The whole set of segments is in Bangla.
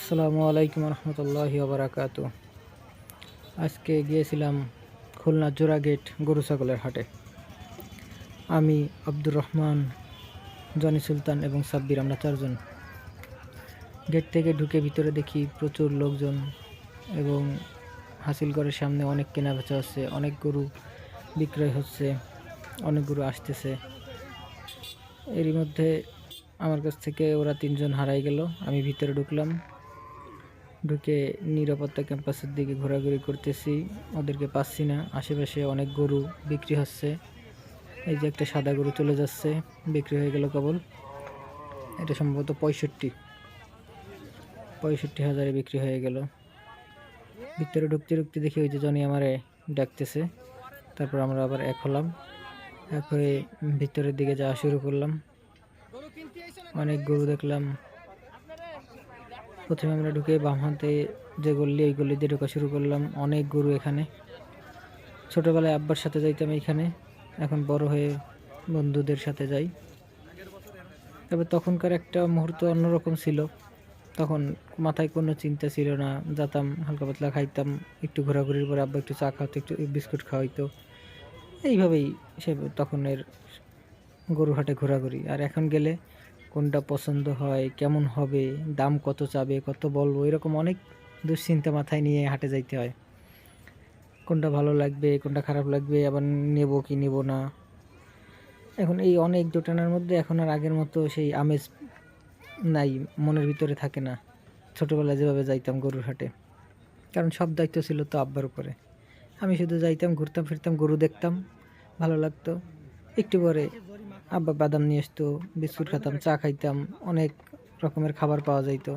আসসালামু আলাইকুম রহমতুল্লাহি বারাকাত আজকে গিয়েছিলাম খুলনা জোড়া গেট গরু ছাগলের হাটে। আমি আব্দুর রহমান, জনি সুলতান এবং সাব্বির, আমরা চারজন। গেট থেকে ঢুকে ভিতরে দেখি প্রচুর লোকজন এবং হাসিলগড়ের সামনে অনেক কেনা বেচা হচ্ছে, অনেক গরু বিক্রয় হচ্ছে, অনেক গরু আসতেছে। এরই মধ্যে আমার কাছ থেকে ওরা তিনজন হারাই গেল, আমি ভিতরে ঢুকলাম। ঢুকে নিরাপত্তা ক্যাম্পাসের দিকে ঘোরাঘুরি করতেছি। ওদেরকে পাচ্ছি না। আশেপাশে অনেক গরু বিক্রি হচ্ছে। এই যে একটা সাদা গরু চলে যাচ্ছে, বিক্রি হয়ে গেল কেবল। এটা সম্ভবত পঁয়ষট্টি। পঁয়ষট্টি হাজারে বিক্রি হয়ে গেল। ভিতরে ঢুকতে ঢুকতে দেখি ওই যে জনি আমারে ডাকতেছে। তারপর আমরা আবার এক হলাম। এক হয়ে ভিতরের দিকে যাওয়া শুরু করলাম। অনেক গরু দেখলাম। প্রথমে আমরা ঢুকে বাম হাতে যে গল্লি ওই গল্লি দিয়ে ঢোকা শুরু করলাম। অনেক গরু এখানে। ছোটোবেলায় আব্বার সাথে যাইতাম এইখানে। এখন বড় হয়ে বন্ধুদের সাথে যাই। তবে তখনকার একটা মুহূর্ত অন্যরকম ছিল। তখন মাথায় কোনো চিন্তা ছিল না। যেতাম, হালকা পাতলা খাইতাম, একটু ঘোরাঘুরির পরে আব্বা একটু চা খাওয়াতো, একটু বিস্কুট খাওয়াইতো। এইভাবেই সে তখনের গরু হাটে ঘোরাঘুরি। আর এখন গেলে কোনটা পছন্দ হয়, কেমন হবে, দাম কত চাবে, কত বলব, এরকম অনেক দুশ্চিন্তা মাথায় নিয়ে হাটে যাইতে হয়। কোনটা ভালো লাগবে, কোনটা খারাপ লাগবে, আবার নেব কি নেব না। এখন এই অনেক দোটানার মধ্যে এখন আর আগের মতো সেই আমেজ নাই, মনের ভিতরে থাকে না। ছোটোবেলায় যেভাবে যাইতাম গরুর হাটে, কারণ সব দায়িত্ব ছিল তো আব্বার উপরে। আমি শুধু যাইতাম, ঘুরতাম, ফিরতাম, গরু দেখতাম, ভালো লাগতো। একটু পরে আব্বা বাদাম নিয়ে আসতো, বিস্কুট খেতাম, চা খাইতাম, অনেক রকমের খাবার পাওয়া যাইত।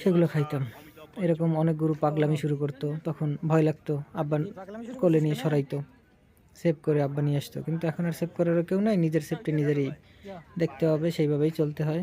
সেগুলো খাইতাম। এরকম অনেক গরু পাগলামি শুরু করতো, তখন ভয় লাগতো, আব্বা কোলে নিয়ে সরাইতো, সেভ করে আব্বা নিয়ে আসতো। কিন্তু এখন আর সেভ করারও কেউ নাই, নিজের সেফটি নিজেরই দেখতে হবে, সেইভাবেই চলতে হয়।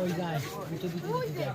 ওই যায় দুটো দিতে দিতে যায়।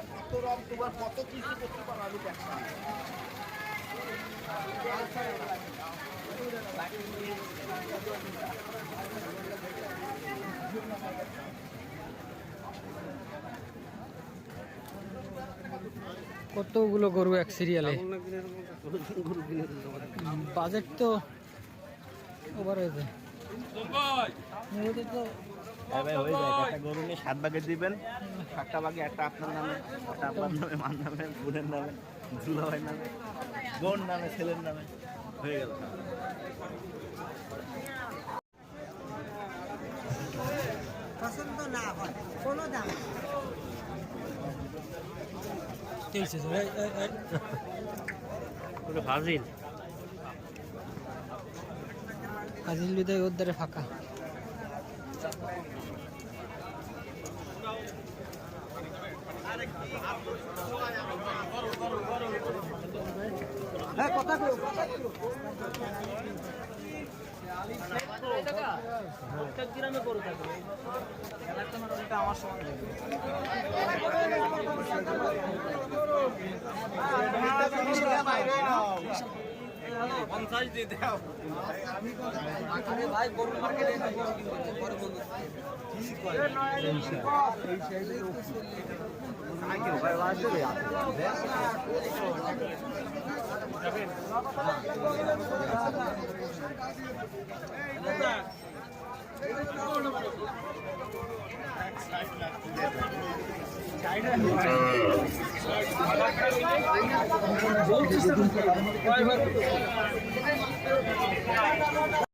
শুয়ে পড়ছেন কতগুলো গরু এক সিরিয়ালে বাজেট তো ওভার হয়েছে। তো ভাই হয়ে যায় একটা গরু নিয়ে সাত ভাগে দিবেন সাতটা ভাগে একটা আপনার নামে একটা আপনার নামে মার নামে বোনের নামে বোন নামে ছেলের নামে হয়ে গেল। পছন্দ না হয় কোনো দাম তেইশ হাজার এই, এই, এই। হ্যাঁ কথা কো গ্রামে করে থাকবে আমার সঙ্গে পঞ্চাশ দিয়ে ভাই গরুর মার্কেটে যাবেন তো